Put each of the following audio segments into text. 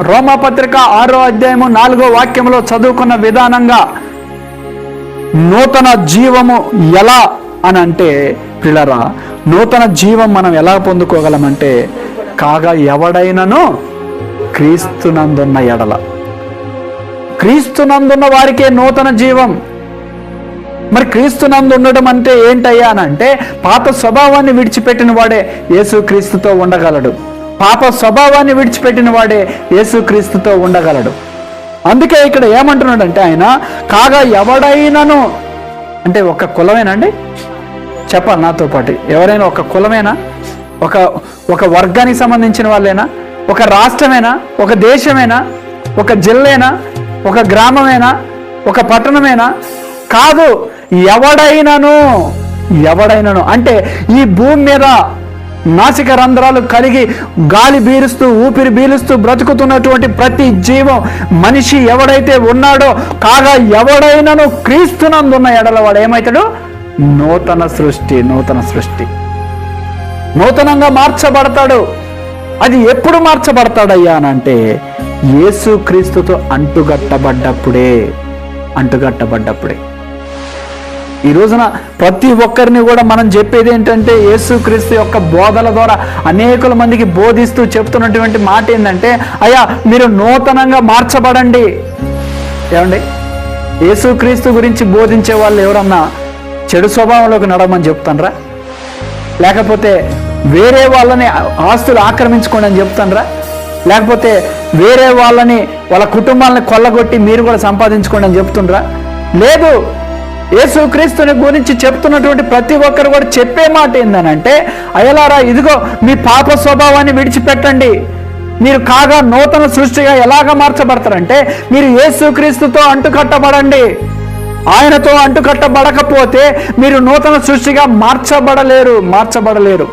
రోమపత్రిక ఆరో అధ్యాయము నాలుగో వాక్యంలో చదువుకున్న విధానంగా నూతన జీవము ఎలా అని అంటే పిల్లరా నూతన జీవం మనం ఎలా పొందుకోగలమంటే కాగా ఎవడైనను క్రీస్తునందున్న ఎడల. క్రీస్తునందున్న వారికే నూతన జీవం. మరి క్రీస్తునందు ఉండడం అంటే ఏంటయ్యా అని అంటే పాత స్వభావాన్ని విడిచిపెట్టిన వాడే యేసు క్రీస్తుతో ఉండగలడు. పాప స్వభావాన్ని విడిచిపెట్టిన వాడే యేసుక్రీస్తుతో ఉండగలడు. అందుకే ఇక్కడ ఏమంటున్నాడంటే ఆయన కాగా ఎవడైనాను అంటే ఒక కులమేనా అండి? చెప్పాలి నాతో పాటు. ఎవరైనా ఒక కులమేనా? ఒక ఒక వర్గానికి సంబంధించిన వాళ్ళేనా? ఒక రాష్ట్రమేనా? ఒక దేశమేనా? ఒక జిల్లేనా? ఒక గ్రామమేనా? ఒక పట్టణమేనా? కాదు ఎవడైనాను ఎవడైనాను. అంటే ఈ భూమి మీద నాసిక రంధ్రాలు కలిగి గాలి బీరుస్తూ ఊపిరి బీలుస్తూ బ్రతుకుతున్నటువంటి ప్రతి జీవం మనిషి ఎవడైతే ఉన్నాడో కాగా ఎవడైనను క్రీస్తునందున్న ఎడల వాడు ఏమవుతాడు నూతన సృష్టి నూతన సృష్టి. నూతనంగా మార్చబడతాడు. అది ఎప్పుడు మార్చబడతాడయ్యా అని అంటే యేసు క్రీస్తుతో అంటుగట్టబడ్డప్పుడే అంటుగట్టబడ్డప్పుడే. ఈ రోజున ప్రతి ఒక్కరిని కూడా మనం చెప్పేది ఏంటంటే యేసుక్రీస్తు యొక్క బోధల ద్వారా అనేకుల మందికి బోధిస్తూ చెప్తున్నటువంటి మాట ఏంటంటే అయ్యా మీరు నూతనంగా మార్చబడండి. ఏమండి? యేసుక్రీస్తు గురించి బోధించే వాళ్ళు ఎవరన్నా చెడు స్వభావంలోకి నడమని చెప్తానరా? లేకపోతే వేరే వాళ్ళని ఆస్తులు ఆక్రమించుకోండి అని చెప్తానరా? లేకపోతే వేరే వాళ్ళని వాళ్ళ కుటుంబాలను కొల్లగొట్టి మీరు కూడా సంపాదించుకోండి అని చెప్తుండ్రా? లేదు యేసుక్రీస్తుని గురించి చెప్తున్నటువంటి ప్రతి ఒక్కరు కూడా చెప్పే మాట ఏందనంటే అయలారా ఇదిగో మీ పాప స్వభావాన్ని విడిచిపెట్టండి. మీరు కాగా నూతన సృష్టిగా ఎలాగ మార్చబడతారంటే మీరు యేసుక్రీస్తుతో అంటుకట్టబడండి. ఆయనతో అంటుకట్టబడకపోతే మీరు నూతన సృష్టిగా మార్చబడలేరు మార్చబడలేరు.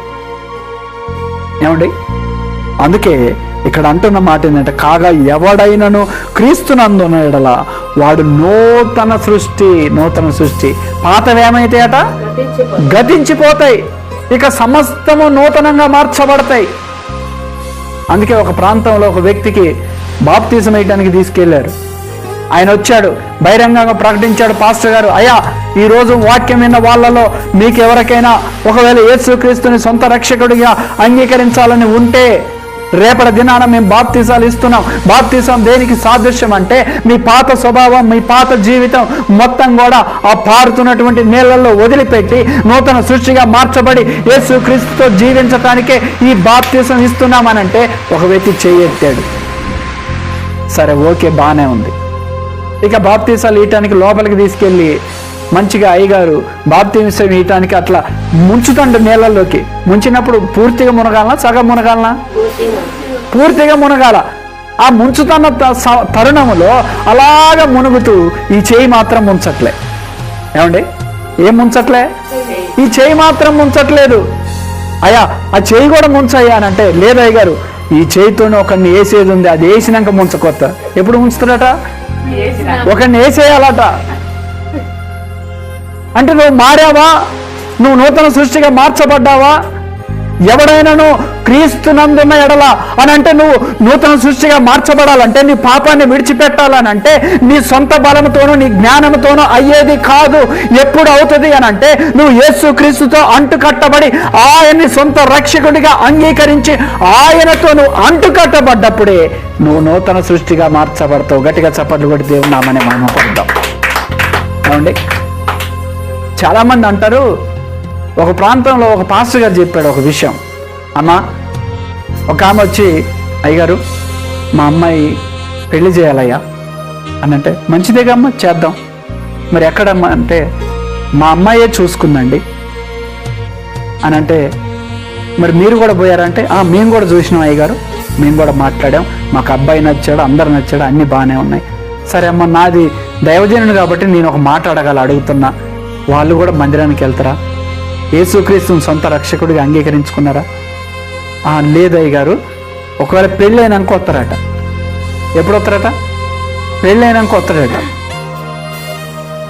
ఏమండి? అందుకే ఇక్కడ అంటున్న మాట ఏంటంటే కాగా ఎవడైనను క్రీస్తునందున ఎడల వాడు నూతన సృష్టి నూతన సృష్టి. పాతవేమైతే అట? గతించిపోతాయి. ఇక సమస్తము నూతనంగా మార్చబడతాయి. అందుకే ఒక ప్రాంతంలో ఒక వ్యక్తికి బాప్తీసం వేయడానికి తీసుకెళ్ళారు. ఆయన వచ్చాడు బహిరంగంగా ప్రకటించాడు పాస్టర్ గారు అయ్యా ఈ రోజు వాక్యం విన్న వాళ్ళలో మీకు ఎవరికైనా ఒకవేళ యేసుక్రీస్తుని సొంత రక్షకుడిగా అంగీకరించాలని ఉంటే రేపటి దినాన మేము బాప్తీసాలు ఇస్తున్నాం. బాప్తీసం దేనికి సాదృశ్యం అంటే మీ పాత స్వభావం మీ పాత జీవితం మొత్తం కూడా ఆ పారుతున్నటువంటి నీళ్ళల్లో వదిలిపెట్టి నూతన సృష్టిగా మార్చబడి యేసు క్రీస్తుతో జీవించటానికే ఈ బాప్తీసం ఇస్తున్నామనంటే ఒక వ్యక్తి చేయెత్తాడు సరే ఓకే బాగానే ఉంది. ఇక బాప్తీసాలు ఇయటానికి లోపలికి తీసుకెళ్ళి మంచిగా అయ్యగారు బాప్తీసం ఇయటానికి అట్లా ముంచుతండు నీళ్ళల్లోకి ముంచినప్పుడు పూర్తిగా మునగాలనా? సగం మునగాలనా? పూర్తిగా మునగాల. ఆ ముంచుతున్న త- స- తరుణములో అలాగ మునుగుతూ ఈ చేయి మాత్రం ముంచట్లే. ఏమండి? ఏం ముంచట్లే? ఈ చేయి మాత్రం ముంచట్లేదు. అయ్యా ఆ చేయి కూడా ముంచయ్యా అని అంటే లేదు అయ్య గారు ఈ చేయితోనే ఒకరిని వేసేది ఉంది అది వేసినాక ముంచకొత్త. ఎప్పుడు ముంచుతాడట? ఒకరిని వేసేయాలట. అంటే నువ్వు మారావా? నువ్వు నూతన సృష్టిగా మార్చబడ్డావా? ఎవడైనాను క్రీస్తునందున్న ఎడల అని అంటే నువ్వు నూతన సృష్టిగా మార్చబడాలంటే నీ పాపాన్ని విడిచిపెట్టాలని అంటే నీ సొంత బలంతోనూ నీ జ్ఞానంతోనూ అయ్యేది కాదు. ఎప్పుడు అవుతుంది అని అంటే నువ్వు యేసు క్రీస్తుతో అంటుకట్టబడి ఆయన్ని సొంత రక్షకుడిగా అంగీకరించి ఆయనతో నువ్వు అంటుకట్టబడ్డప్పుడే నువ్వు నూతన సృష్టిగా మార్చబడతావు. గట్టిగా చప్పట్లు కొట్టి దేవుడు నామని మహిమపడతావు అవునండి చాలామంది అంటారు ఒక ప్రాంతంలో ఒక పాస్టర్ గారు చెప్పాడు ఒక విషయం. అమ్మా ఒక ఆమె వచ్చి అయ్యగారు మా అమ్మాయి పెళ్ళి చేయాలయ్యా. అని అంటే మంచిదేగా అమ్మ చేద్దాం. మరి ఎక్కడమ్మా? అంటే మా అమ్మాయే చూసుకుందండి. అని అంటే మరి మీరు కూడా పోయారంటే "ఆ, మేము కూడా చూసినాం అయ్యగారు. మేము కూడా మాట్లాడాం. మాకు అబ్బాయి నచ్చాడు అందరు నచ్చాడు అన్నీ బాగానే ఉన్నాయి. సరే అమ్మ నాది దైవజనుడు కాబట్టి నేను ఒక మాట అడగాలి అడుగుతున్నా. వాళ్ళు కూడా మందిరానికి వెళ్తారా? యేసుక్రీస్తుని సొంత రక్షకుడిగా అంగీకరించుకున్నారా? "ఆ, గారు. ఒకవేళ పెళ్ళి అయినాక వస్తారట. ఎప్పుడు వస్తారట పెళ్ళి అయినాక వస్తారట.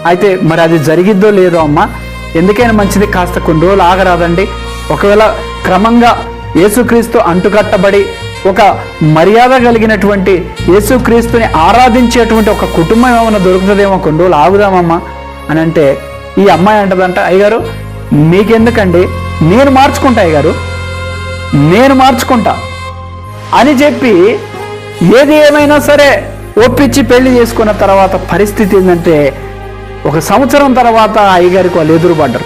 అయితే మరి అది జరిగిద్దో లేదో అమ్మా. ఎందుకైనా మంచిది కాస్త కొన్ని రోజులు ఆగరాదండి. ఒకవేళ క్రమంగా యేసుక్రీస్తు అంటుకట్టబడి ఒక మర్యాద కలిగినటువంటి యేసుక్రీస్తుని ఆరాధించేటువంటి ఒక కుటుంబం ఏమైనా దొరుకుతుందేమో కొన్ని రోజులు ఆగుదామమ్మా అని అంటే ఈ అమ్మాయి అంటదంట అయ్యగారు మీకెందుకండి? నేను మార్చుకుంటా అయ్యగారు. నేను మార్చుకుంటా. అని చెప్పి ఏది ఏమైనా సరే ఒప్పించి పెళ్ళి చేసుకున్న తర్వాత పరిస్థితి ఏంటంటే ఒక సంవత్సరం తర్వాత అయ్యగారికి వాళ్ళు ఎదురుపడ్డరు.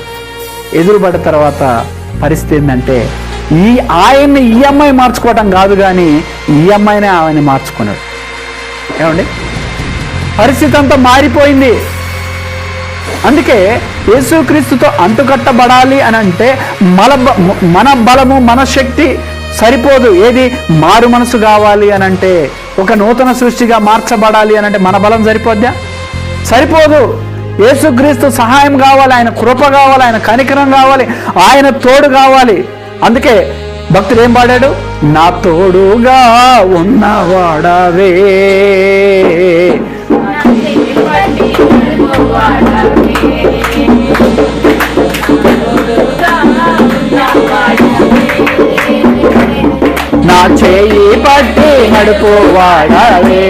ఎదురుపడ్డ తర్వాత పరిస్థితి ఏంటంటే ఈ ఆయన్ని ఈ అమ్మాయి మార్చుకోవటం కాదు కానీ ఈ అమ్మాయినే ఆయన్ని మార్చుకున్నాడు. ఏమండి? పరిస్థితి అంతా మారిపోయింది. అందుకే యేసుక్రీస్తుతో అంటుకట్టబడాలి అని అంటే మన మన బలము మన శక్తి సరిపోదు. ఏది? మారు మనసు కావాలి అని అంటే ఒక నూతన సృష్టిగా మార్చబడాలి అని అంటే మన బలం సరిపోద్దా? సరిపోదు. యేసుక్రీస్తు సహాయం కావాలి ఆయన కృప కావాలి ఆయన కనికరం కావాలి ఆయన తోడు కావాలి. అందుకే భక్తుడు ఏం పాడాడు? నా తోడుగా ఉన్నవాడవే. నా చేయి పట్టి నడుపు వాడవే.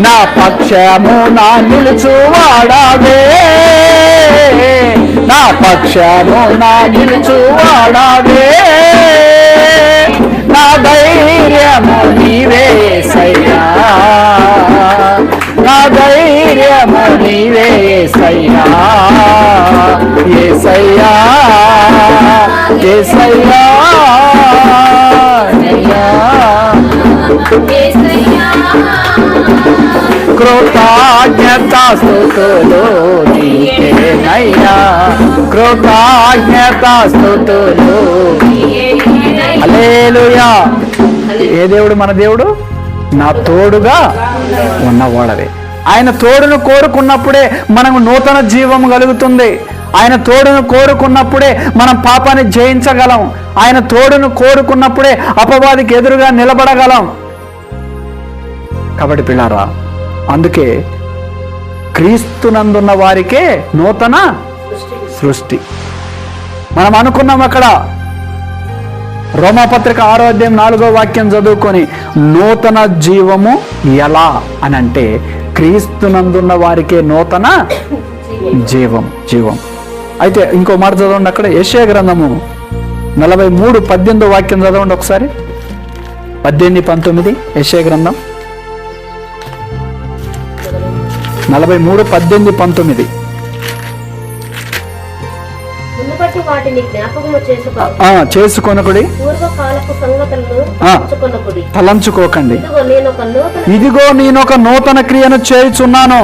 నా పక్షము నా నిలుచు వాడవే. నా పక్షము నా నిలుచు వాడవే. నా ధైర్యము నీవే సయ్యా. నా ధైర్యము నీవే సయ్యా ఏ సయ్యా ఏ సయ్యా కృతజ్ఞత స్థుతులు నీకేనయ్యా. కృతజ్ఞత స్థుతులు హల్లెలూయా. ఏ దేవుడు మన దేవుడు? నా తోడుగా ఉన్నవాడవే. ఆయన తోడును కోరుకున్నప్పుడే మనకు నూతన జీవం కలుగుతుంది. ఆయన తోడును కోరుకున్నప్పుడే మనం పాపాన్ని జయించగలం. ఆయన తోడును కోరుకున్నప్పుడే అపవాదికి ఎదురుగా నిలబడగలం. కాబట్టి పిల్లారా అందుకే క్రీస్తునందున్న వారికే నూతన సృష్టి. మనం అనుకున్నాం అక్కడ రోమపత్రిక ఆరో అధ్యాయం నాలుగో వాక్యం చదువుకొని నూతన జీవము ఎలా అని అంటే క్రీస్తునందున్న వారికే నూతన జీవం జీవం. అయితే ఇంకో మాట చదవండి అక్కడ యశయ గ్రంథము నలభై మూడు పద్దెనిమిదో వాక్యం చదవండి ఒకసారి. పద్దెనిమిది పంతొమ్మిది యశయ గ్రంథం. నలభై మూడు పద్దెనిమిది పంతొమ్మిది. వాటిని జ్ఞాపకము చేసుకొనకుడి. తలంచుకోకండి. ఇదిగో నేను ఒక నూతన క్రియను చేయుచున్నాను.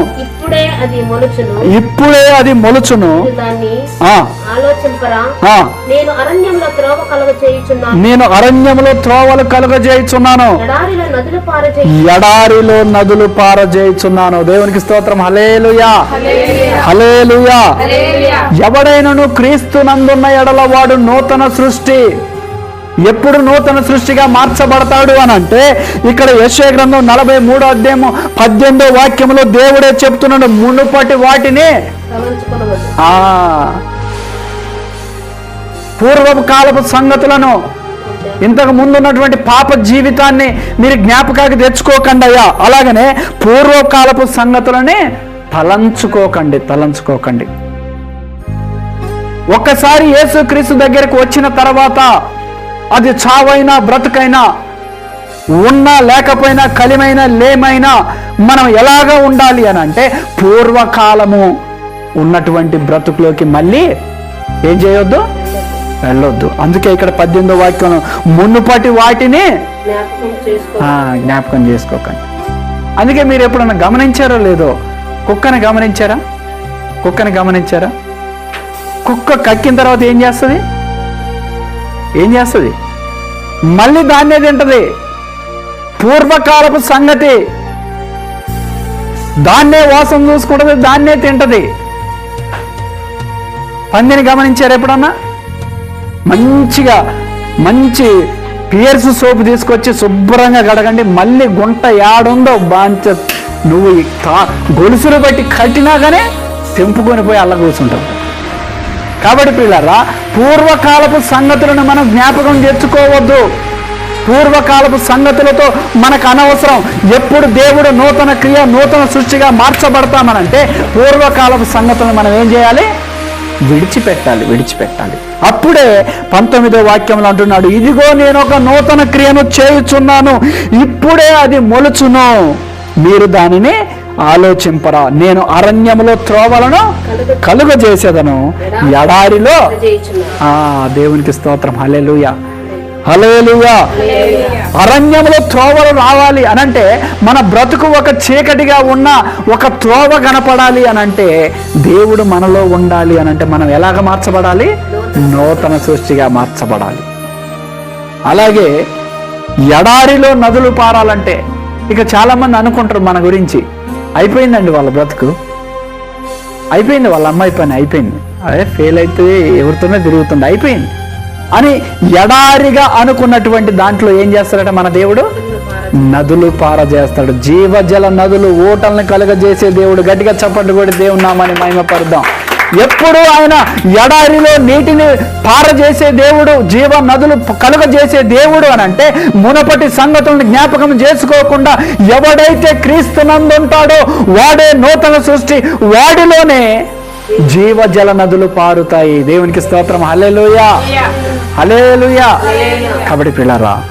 ఇప్పుడే అది మొలుచును. ఇప్పుడే అది మొలుచును. మీరు దాన్ని ఆ. ఆలోచింపరా. ఆ. నేను అరణ్యంలో త్రోవ త్రోవలు కలుగజేయుచున్నాను ఎడారిలో నదులు పారజేయి ఎడారిలో నదులు పారజేయుచున్నాను దేవునికి స్తోత్రం. హలేలుయా హలేలుయా ఎవడైనను క్రీస్తు నందున్న ఎడల వాడు నూతన సృష్టి. ఎప్పుడు నూతన సృష్టిగా మార్చబడతాడు అని అంటే ఇక్కడ యశ్వ గ్రంథం నలభై మూడో అధ్యాయము పద్దెనిమిదో వాక్యములో దేవుడే చెప్తున్నాడు మునుపటి వాటిని పూర్వపు కాలపు సంగతులను ఇంతకు ముందు ఉన్నటువంటి పాప జీవితాన్ని మీరు జ్ఞాపకానికి తెచ్చుకోకండి అయ్యా. అలాగనే పూర్వకాలపు సంగతులని తలంచుకోకండి తలంచుకోకండి. ఒక్కసారి యేసుక్రీస్తు దగ్గరికి వచ్చిన తర్వాత అది చావైనా బ్రతుకైనా ఉన్నా లేకపోయినా కలిమైనా లేమైనా మనం ఎలాగ ఉండాలి అని అంటే పూర్వకాలము ఉన్నటువంటి బ్రతుకులోకి మళ్ళీ ఏం చేయొద్దు? వెళ్ళొద్దు. అందుకే ఇక్కడ పద్దెనిమిదో వాక్యం మునుపటి వాటిని జ్ఞాపకం చేసుకోకండి. అందుకే మీరు ఎప్పుడన్నా గమనించారో లేదో? కుక్కని గమనించారా? కుక్కని గమనించారా? కుక్క కక్కిన తర్వాత ఏం చేస్తుంది? ఏం చేస్తుంది? మళ్ళీ దాన్నే తింటది. పూర్వకాలపు సంగతి. దాన్నే వాసం చూసుకుంటది దాన్నే తింటది. పందిని గమనించారు ఎప్పుడన్నా? మంచిగా మంచి పియర్స్ సోపు తీసుకొచ్చి శుభ్రంగా కడగండి. మళ్ళీ గుంట యాడుందో బాంచ నువ్వు గొలుసులు బట్టి కట్టినా కానీ తెంపుకొని పోయి అల్ల కూర్చుంటావు కాబట్టి పిల్లరా పూర్వకాలపు సంగతులను మనం జ్ఞాపకం తెచ్చుకోవద్దు పూర్వకాలపు సంగతులతో మనకు అనవసరం. ఎప్పుడు దేవుడు నూతన క్రియ నూతన సృష్టిగా మార్చబడతామనంటే పూర్వకాలపు సంగతులను మనం ఏం చేయాలి? విడిచిపెట్టాలి విడిచిపెట్టాలి. అప్పుడే పంతొమ్మిదో వాక్యంలో అంటున్నాడు ఇదిగో నేను ఒక నూతన క్రియను చేయుచున్నాను. ఇప్పుడే అది మొలుచును. మీరు దానిని ఆలోచింపరా. నేను అరణ్యములో త్రోవలను కలుగజేసేదను. ఎడారిలో ఆ దేవునికి స్తోత్రం. హల్లెలూయా. హల్లెలూయా. అరణ్యంలో త్రోవలు రావాలి అనంటే మన బ్రతుకు ఒక చీకటిగా ఉన్న ఒక త్రోవ కనపడాలి అనంటే దేవుడు మనలో ఉండాలి అనంటే మనం ఎలాగ మార్చబడాలి? నూతన సృష్టిగా మార్చబడాలి. అలాగే ఎడారిలో నదులు పారాలంటే ఇక చాలామంది అనుకుంటారు మన గురించి. అయిపోయిందండి వాళ్ళ బ్రతుకు. అయిపోయింది వాళ్ళ అమ్మాయి పని అయిపోయింది. అదే ఫెయిల్ అయితే ఎవరితోనే తిరుగుతుంది అయిపోయింది. అని ఎడారిగా అనుకున్నటువంటి దాంట్లో ఏం చేస్తాడట మన దేవుడు? నదులు పార చేస్తాడు జీవజల నదులు ఓటల్ని కలుగజేసే దేవుడు. గట్టిగా చప్పట్లు కూడా దేవుడు నామని మహిమపరుద్దాం. ఎప్పుడు ఆయన ఎడారిలో నీటిని పారజేసే దేవుడు జీవ నదులు కలుగజేసే దేవుడు అని అంటే మునపటి సంగతులను జ్ఞాపకం చేసుకోకుండా ఎవడైతే క్రీస్తు నందుంటాడో వాడే నూతన సృష్టి వాడిలోనే జీవ జల నదులు పారుతాయి. దేవునికి స్తోత్రం. హలేలుయా హలేలుయా కాబట్టి పిల్లరా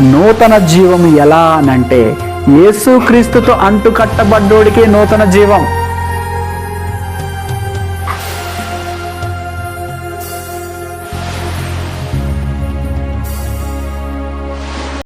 నూతన జీవం ఎలా అనంటే యేసుక్రీస్తుతో అంటు కట్టబడ్డోడికి నూతన జీవం.